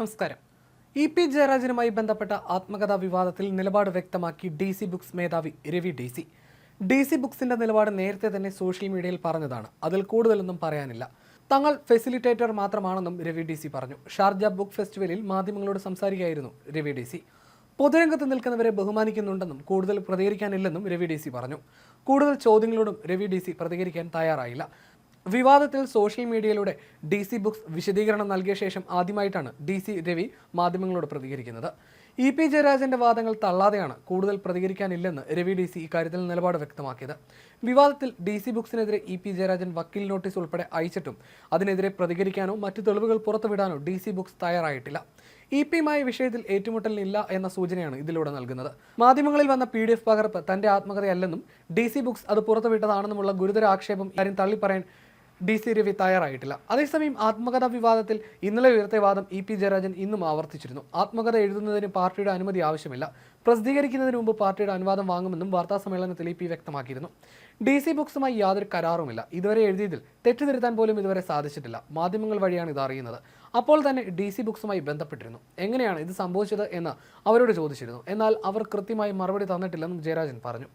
നമസ്കാരം. E P ജയരാജനുമായി ബന്ധപ്പെട്ട ആത്മകഥാ വിവാദത്തിൽ നിലപാട് വ്യക്തമാക്കി ഡി സി ബുക്സ് മേധാവി Ravi D C. D C ബുക്സിന്റെ നിലപാട് നേരത്തെ തന്നെ സോഷ്യൽ മീഡിയയിൽ പറഞ്ഞതാണ്. അതിൽ കൂടുതലൊന്നും പറയാനില്ല. തങ്ങൾ ഫെസിലിറ്റേറ്റർ മാത്രമാണെന്നും രവി ഡി സി പറഞ്ഞു. ഷാർജ ബുക്ക് ഫെസ്റ്റിവലിൽ മാധ്യമങ്ങളോട് സംസാരിക്കുകയായിരുന്നു രവി ഡി സി. പൊതുരംഗത്ത് നിൽക്കുന്നവരെ ബഹുമാനിക്കുന്നുണ്ടെന്നും കൂടുതൽ പ്രതികരിക്കാനില്ലെന്നും രവി ഡി സി പറഞ്ഞു. കൂടുതൽ ചോദ്യങ്ങളോടും രവി ഡി സി പ്രതികരിക്കാൻ തയ്യാറായില്ല. വിവാദത്തിൽ സോഷ്യൽ മീഡിയയിലൂടെ ഡി സി ബുക്സ് വിശദീകരണം നൽകിയ ശേഷം ആദ്യമായിട്ടാണ് ഡി സി രവി മാധ്യമങ്ങളോട് പ്രതികരിക്കുന്നത്. ഇ പി ജയരാജന്റെ വാദങ്ങൾ തള്ളാതെയാണ് കൂടുതൽ പ്രതികരിക്കാനില്ലെന്ന് രവി ഡി സി ഇക്കാര്യത്തിൽ നിലപാട് വ്യക്തമാക്കിയത്. വിവാദത്തിൽ ഡി സി ബുക്സിനെതിരെ ഇ പി ജയരാജൻ വക്കീൽ നോട്ടീസ് ഉൾപ്പെടെ അയച്ചിട്ടും അതിനെതിരെ പ്രതികരിക്കാനോ മറ്റു തെളിവുകൾ പുറത്തുവിടാനോ ഡി സി ബുക്സ് തയ്യാറായിട്ടില്ല. ഇ പിയുമായ വിഷയത്തിൽ ഏറ്റുമുട്ടലിനില്ല എന്ന സൂചനയാണ് ഇതിലൂടെ നൽകുന്നത്. മാധ്യമങ്ങളിൽ വന്ന പി ഡി എഫ് പകർപ്പ് തന്റെ ആത്മകഥയല്ലെന്നും ഡി സി ബുക്സ് അത് പുറത്തുവിട്ടതാണെന്നുമുള്ള ഗുരുതര ആക്ഷേപം കാര്യം തള്ളിപ്പറയാൻ ഡി സി രവി തയ്യാറായിട്ടില്ല. അതേസമയം ആത്മകഥാ വിവാദത്തിൽ ഇന്നലെ ഉയർത്തിയ വാദം ഇ പി ജയരാജൻ ഇന്നും ആവർത്തിച്ചിരുന്നു. ആത്മകഥ എഴുതുന്നതിന് പാർട്ടിയുടെ അനുമതി ആവശ്യമില്ല. പ്രസിദ്ധീകരിക്കുന്നതിന് മുമ്പ് പാർട്ടിയുടെ അനുവാദം വാങ്ങുമെന്നും വാർത്താ സമ്മേളനത്തിൽ ഇ പി വ്യക്തമാക്കിയിരുന്നു. ഡി സി ബുക്സുമായി യാതൊരു കരാറുമില്ല. ഇതുവരെ എഴുതിയതിൽ തെറ്റുതിരുത്താൻ പോലും ഇതുവരെ സാധിച്ചിട്ടില്ല. മാധ്യമങ്ങൾ വഴിയാണ് ഇത് അറിയുന്നത്. അപ്പോൾ തന്നെ ഡി സി ബുക്സുമായി ബന്ധപ്പെട്ടിരുന്നു. എങ്ങനെയാണ് ഇത് സംഭവിച്ചത് എന്ന് അവരോട് ചോദിച്ചിരുന്നു. എന്നാൽ അവർ കൃത്യമായി മറുപടി തന്നിട്ടില്ലെന്നും ജയരാജൻ പറഞ്ഞു.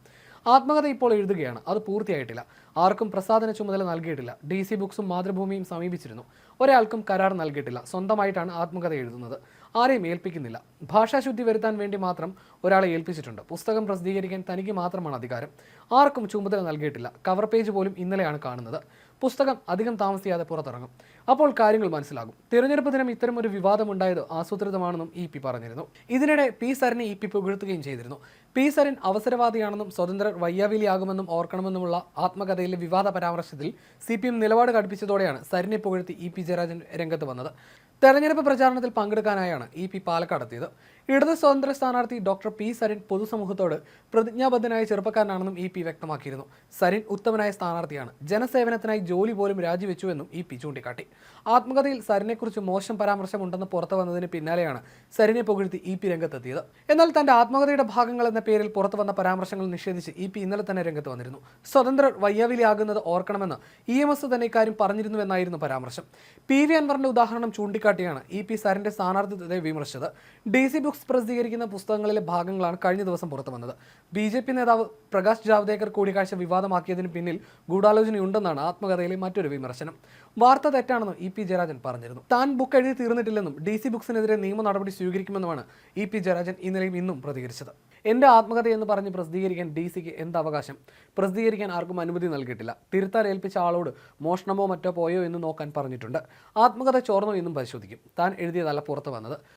ആത്മകഥ ഇപ്പോൾ എഴുതുകയാണ്. അത് പൂർത്തിയായിട്ടില്ല. ആർക്കും പ്രസാദന ചുമതല നൽകിയിട്ടില്ല. ഡി സി ബുക്സും മാതൃഭൂമിയും സമീപിച്ചിരുന്നു. ഒരാൾക്കും കരാർ നൽകിയിട്ടില്ല. സ്വന്തമായിട്ടാണ് ആത്മകഥ എഴുതുന്നത്. ആരെയും ഏൽപ്പിക്കുന്നില്ല. ഭാഷാശുദ്ധി വരുത്താൻ വേണ്ടി മാത്രം ഒരാളെ ഏൽപ്പിച്ചിട്ടുണ്ട്. പുസ്തകം പ്രസിദ്ധീകരിക്കാൻ തനിക്ക് മാത്രമാണ് അധികാരം. ആർക്കും ചുമതല നൽകിയിട്ടില്ല. കവർ പേജ് പോലും ഇന്നലെയാണ് കാണുന്നത്. പുസ്തകം അധികം താമസിയാതെ പുറത്തിറങ്ങും. അപ്പോൾ കാര്യങ്ങൾ മനസ്സിലാകും. തിരഞ്ഞെടുപ്പ് ദിനം ഇത്തരം ഒരു വിവാദമുണ്ടായത് ആസൂത്രിതമാണെന്നും ഇ പി പറഞ്ഞിരുന്നു. ഇതിനിടെ പി സരനെ ഇ പി പുകഴ്ത്തുകയും ചെയ്തിരുന്നു. പി സരൻ അവസരവാദിയാണെന്നും സ്വതന്ത്രർ വയ്യാവിലിയാകുമെന്നും ഓർക്കണമെന്നുമുള്ള ആത്മകഥയിലെ വിവാദ പരാമർശത്തിൽ സി പി എം നിലപാട് കടുപ്പിച്ചതോടെയാണ് സരിനെ പുകഴ്ത്തി ഇ പി ജയരാജൻ രംഗത്ത് വന്നത്. തെരഞ്ഞെടുപ്പ് പ്രചാരണത്തിൽ പങ്കെടുക്കാനായാണ് ഇ പി പാലക്കാടെത്തിയത് ഇടത് സ്വതന്ത്ര സ്ഥാനാർത്ഥി ഡോക്ടർ പി സരിൻ പൊതുസമൂഹത്തോട് പ്രതിജ്ഞാബദ്ധനായ ചെറുപ്പക്കാരനാണെന്നും ഇ പി വ്യക്തമാക്കിയിരുന്നു. സരിൻ ഉത്തമനായ സ്ഥാനാർത്ഥിയാണ്. ജനസേവനത്തിനായി ജോലി പോലും രാജിവെച്ചുവെന്നും ഇ പി ചൂണ്ടിക്കാട്ടി. ആത്മകഥയിൽ സരിനെക്കുറിച്ച് മോശം പരാമർശമുണ്ടെന്ന് പുറത്തു വന്നതിന് പിന്നാലെയാണ് സരിനെ പുകഴ്ത്തി ഇ പി രംഗത്തെത്തിയത്. എന്നാൽ തന്റെ ആത്മകഥയുടെ ഭാഗങ്ങൾ എന്ന പേരിൽ പുറത്തു വന്ന പരാമർശങ്ങൾ നിഷേധിച്ച് ഇ പി ഇന്നലെ തന്നെ രംഗത്ത് വന്നിരുന്നു. സ്വതന്ത്രർ വയ്യാവിലിയാകുന്നത് ഓർക്കണമെന്ന് ഇ എം എസ് തന്നെ ഇക്കാര്യം പറഞ്ഞിരുന്നുവെന്നായിരുന്നു പരാമർശം. പി വി അൻവറിന്റെ ഉദാഹരണം ചൂണ്ടിക്കാട്ടിയാണ് ഇ പി സാറിന്റെ സ്ഥാനാർത്ഥിത്വത്തെ വിമർശിച്ചത്. ഡി സി ബുക്സ് പ്രസിദ്ധീകരിക്കുന്ന പുസ്തകങ്ങളിലെ ഭാഗങ്ങളാണ് കഴിഞ്ഞ ദിവസം പുറത്തു വന്നത്. ബി ജെ പി നേതാവ് പ്രകാശ് ജാവ്ദേക്കർ കൂടിക്കാഴ്ച വിവാദമാക്കിയതിന് പിന്നിൽ ഗൂഢാലോചനയുണ്ടെന്നാണ് ആത്മകഥയിലെ മറ്റൊരു വിമർശനം. വാർത്ത തെറ്റാണെന്നും ഇ പി ജയരാജൻ പറഞ്ഞിരുന്നു. താൻ ബുക്ക് എഴുതി തീർന്നിട്ടില്ലെന്നും ഡി സി ബുക്സിനെതിരെ നിയമ നടപടി സ്വീകരിക്കുമെന്നുമാണ് ഇ പി ജയരാജൻ ഇന്നലെയും ഇന്നും പ്രതികരിച്ചത്. എന്റെ ആത്മകഥ എന്ന് പറഞ്ഞ് പ്രസിദ്ധീകരിക്കാൻ ഡി സിക്ക് എന്ത് അവകാശം? പ്രസിദ്ധീകരിക്കാൻ ആർക്കും അനുമതി നൽകിയിട്ടില്ല. തിരുത്താൻ ഏൽപ്പിച്ച ആളോട് മോഷണമോ മറ്റോ പോയോ എന്ന് നോക്കാൻ പറഞ്ഞിട്ടുണ്ട്. ആത്മകഥ ചോർന്നോ എന്നും പരിശോധിക്കും. താൻ എഴുതിയതല്ല പുറത്തു വന്നത്.